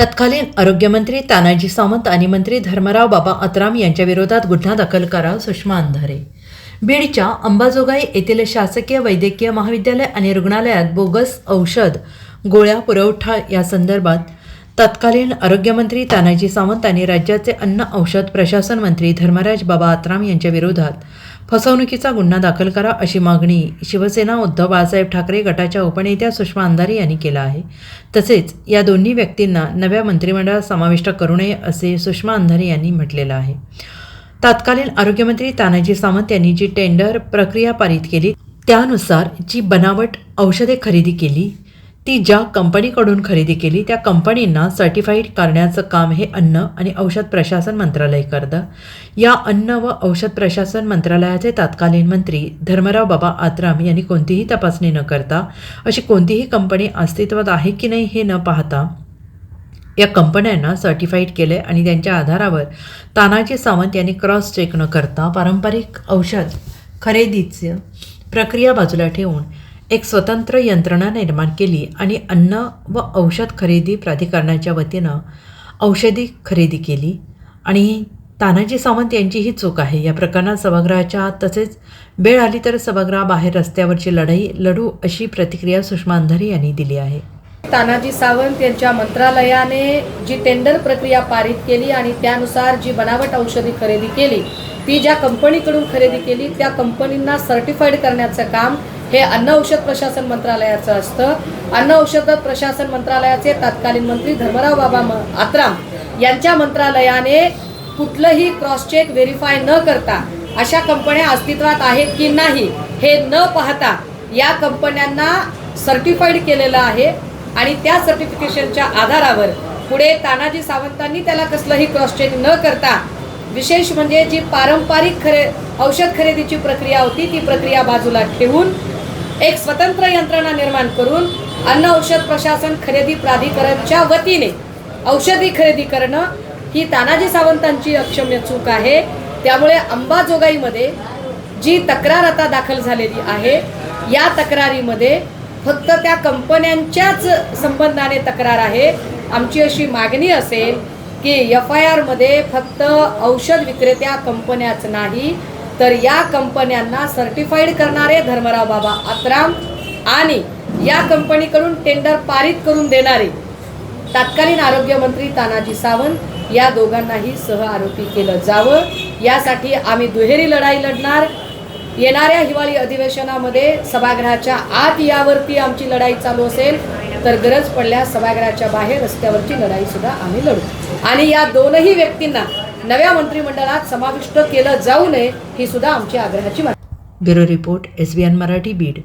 तत्कालीन आरोग्यमंत्री तानाजी सावंत आणि मंत्री धर्मराव बाबा अत्राम यांच्या विरोधात गुन्हा दाखल करा सुषमा अंधारे. बीडच्या अंबाजोगाई येथील शासकीय वैद्यकीय महाविद्यालय आणि रुग्णालयात बोगस औषध गोळ्या पुरवठा या संदर्भात तत्कालीन आरोग्यमंत्री तानाजी सावंत आणि राज्याचे अन्न औषध प्रशासन मंत्री धर्मराज बाबा आत्राम यांच्या विरोधात फसवणुकीचा गुन्हा दाखल करा अशी मागणी शिवसेना उद्धव बाळासाहेब ठाकरे गटाच्या उपनेत्या सुषमा अंधारे यांनी केला आहे. तसेच या दोन्ही व्यक्तींना नव्या मंत्रिमंडळात समाविष्ट करू नये असे सुषमा अंधारे यांनी म्हटलेलं आहे. तत्कालीन आरोग्यमंत्री तानाजी सावंत यांनी जी टेंडर प्रक्रिया पारित केली त्यानुसार जी बनावट औषधे खरेदी केली ती ज्या कंपनीकडून खरेदी केली त्या कंपनींना सर्टिफाईड करण्याचं काम हे अन्न आणि औषध प्रशासन मंत्रालय करतं. या अन्न व औषध प्रशासन मंत्रालयाचे तत्कालीन मंत्री धर्मराव बाबा आत्राम यांनी कोणतीही तपासणी न करता अशी कोणतीही कंपनी अस्तित्वात आहे की नाही हे न पाहता या कंपन्यांना सर्टिफाईड केले आणि त्यांच्या आधारावर तानाजी सावंत यांनी क्रॉस चेक न करता पारंपरिक औषध खरेदीचं प्रक्रिया बाजूला ठेवून एक स्वतंत्र यंत्रणा निर्माण केली आणि अन्न व औषध खरेदी प्राधिकरणाच्या वतीनं औषधी खरेदी केली. आणि तानाजी सावंत यांची ही चूक आहे. या प्रकरणात सभागृहाच्या आत तसेच वेळ आली तर सभागृहाबाहेर रस्त्यावरची लढाई लढू अशी प्रतिक्रिया सुषमा अंधारे यांनी दिली आहे. तानाजी सावंत यांच्या मंत्रालयाने जी टेंडर प्रक्रिया पारित केली आणि त्यानुसार जी बनावट औषधी खरेदी केली ती ज्या कंपनीकडून खरेदी केली त्या कंपनींना सर्टिफाईड करण्याचं काम हे अन्न औषध प्रशासन मंत्रालयाचं असतं. अन्न औषध प्रशासन मंत्रालयाचे तत्कालीन मंत्री धर्मराव बाबा म- आत्राम यांच्या मंत्रालयाने कुठलंही क्रॉस चेक व्हेरीफाय न करता अशा कंपन्या अस्तित्वात आहेत की नाही हे न पाहता या कंपन्यांना सर्टिफाईड केलेलं आहे आणि त्या सर्टिफिकेशनच्या आधारावर पुढे तानाजी सावंतांनी त्याला कसलंही क्रॉस चेक न करता विशेष म्हणजे जी पारंपरिक खरे औषध खरेदीची प्रक्रिया होती ती प्रक्रिया बाजूला ठेवून एक स्वतंत्र यंत्रणा निर्माण करून अन्न औषध प्रशासन खरेदी प्राधिकरणच्या वतीने औषधी खरेदी करणं ही तानाजी सावंतांची अक्षम्य चूक आहे. त्यामुळे अंबाजोगाईमध्ये जी तक्रार आता दाखल झालेली आहे या तक्रारीमध्ये फक्त त्या कंपन्यांच्याच संबंधाने तक्रार आहे. आमची अशी मागणी असेल की एफ आय आरमध्ये फक्त औषध विक्रेत्या कंपन्याच नाही तर या कंपन्यांना सर्टिफाईड करणारे धर्मराव बाबा आत्राम आणि या कंपनीकडून टेंडर पारित करून देणारे तत्कालीन आरोग्यमंत्री तानाजी सावंत या दोघांनाही सह आरोपी केलं जावं. यासाठी आम्ही दुहेरी लढाई लढणार. येणाऱ्या हिवाळी अधिवेशनामध्ये सभागृहाच्या आत यावरती आमची लढाई चालू असेल तर गरज पडल्यास सभागृहाच्या बाहेर रस्त्यावरची लढाई सुद्धा आम्ही लढू. आणि या दोनही व्यक्तींना नव्या मंत्रिमंडळात समाविष्ट केलं जाऊ नये ही सुद्धा आमची आग्रहाची मागणी. Bureau report S B N Marathi Beed.